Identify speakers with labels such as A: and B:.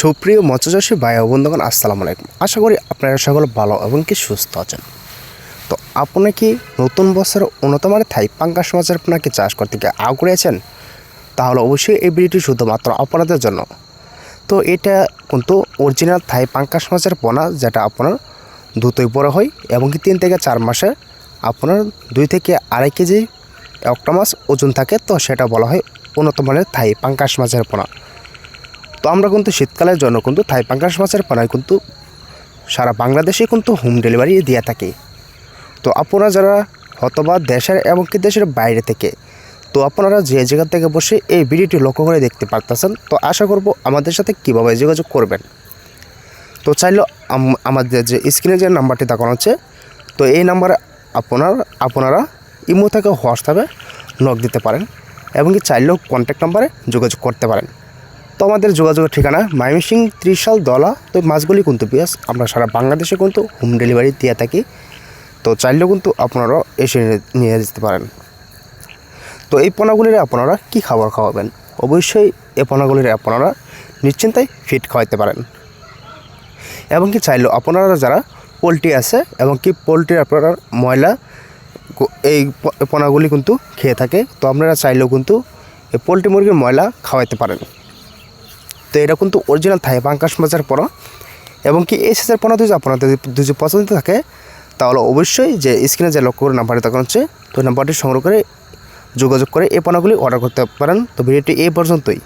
A: সুপ্রিয় মৎস্যচাষী ভাই বন্ধুগণ, আসসালামু আলাইকুম। আশা করি আপনারা সকল ভালো এবং কি সুস্থ আছেন। তো আপনি কি নতুন বছরের অন্যতম থাই পাঙ্কাশ মাছের আপনাকে চাষ করতে গিয়ে আগ্রহী তাহলে অবশ্যই এই ভিডিওটি শুধুমাত্র আপনাদের জন্য। তো এটা কিন্তু অরিজিনাল থাই পাঙ্কাশ মাছের পোনা, যেটা আপনার দ্রুতই বড় হয় এবং কি তিন থেকে চার মাসে আপনার দুই থেকে আড়াই কেজি একটা মাছ ওজন থাকে, তো সেটা বলা হয় উন্নত মানের থাই পাঙ্কাশ মাছের পোনা। তো আমরা কিন্তু শীতকালের জন্য কিন্তু থাই পাঙ্কাশ মাছের পানায় কিন্তু সারা বাংলাদেশে কিন্তু হোম ডেলিভারি দিয়ে থাকে। তো আপনারা যারা হতবা দেশের এবং কি দেশের বাইরে থেকে, তো আপনারা যে জায়গা থেকে বসে এই ভিডিওটি লক্ষ্য করে দেখতে পারতেছেন, তো আশা করব আমাদের সাথে কীভাবে যোগাযোগ করবেন। তো চাইলে আমাদের যে স্ক্রিনে যে নাম্বারটি দেখানো হচ্ছে তো এই নাম্বারে আপনার আপনারা ইমো থেকে হোয়াটসঅ্যাপে নক দিতে পারেন এবং চাইলেও কন্ট্যাক্ট নাম্বারে যোগাযোগ করতে পারেন। তো আমাদের যোগাযোগের ঠিকানা মাইমিসিং ত্রিশাল দলা। তো মাছগুলি কিন্তু বিয়াস, আমরা সারা বাংলাদেশে কিন্তু হোম ডেলিভারি দিয়ে থাকি। তো চাইলেও কিন্তু আপনারা এসে নিয়ে যেতে পারেন। তো এই পোনাগুলির আপনারা কি খাবার খাওয়াবেন? অবশ্যই এই পোনাগুলির আপনারা নিশ্চিন্তায় ফিট খাওয়াইতে পারেন। এবং কি চাইলেও আপনারা যারা পোলট্রি আছে এবং কি পোলট্রির আপনারা ময়লা এই পোনাগুলি কিন্তু খেয়ে থাকে, তো আপনারা চাইলেও কিন্তু এই পোলট্রি মুরগির ময়লা খাওয়াইতে পারেন। তো এটা কিন্তু অরিজিনাল থাকে পাঙ্কাশ মাছের পোনা এবং কি এই সাইজের পোনা যদি আপনাদের যদি পছন্দ থাকে, তাহলে অবশ্যই যে স্ক্রিনে যে লক্ষ্য করে নাম্বারটি দেখানো হচ্ছে, তো নাম্বারটি সংগ্রহ করে যোগাযোগ করে এই পণ্যগুলি অর্ডার করতে পারেন। তো ভিডিওটি এই পর্যন্তই।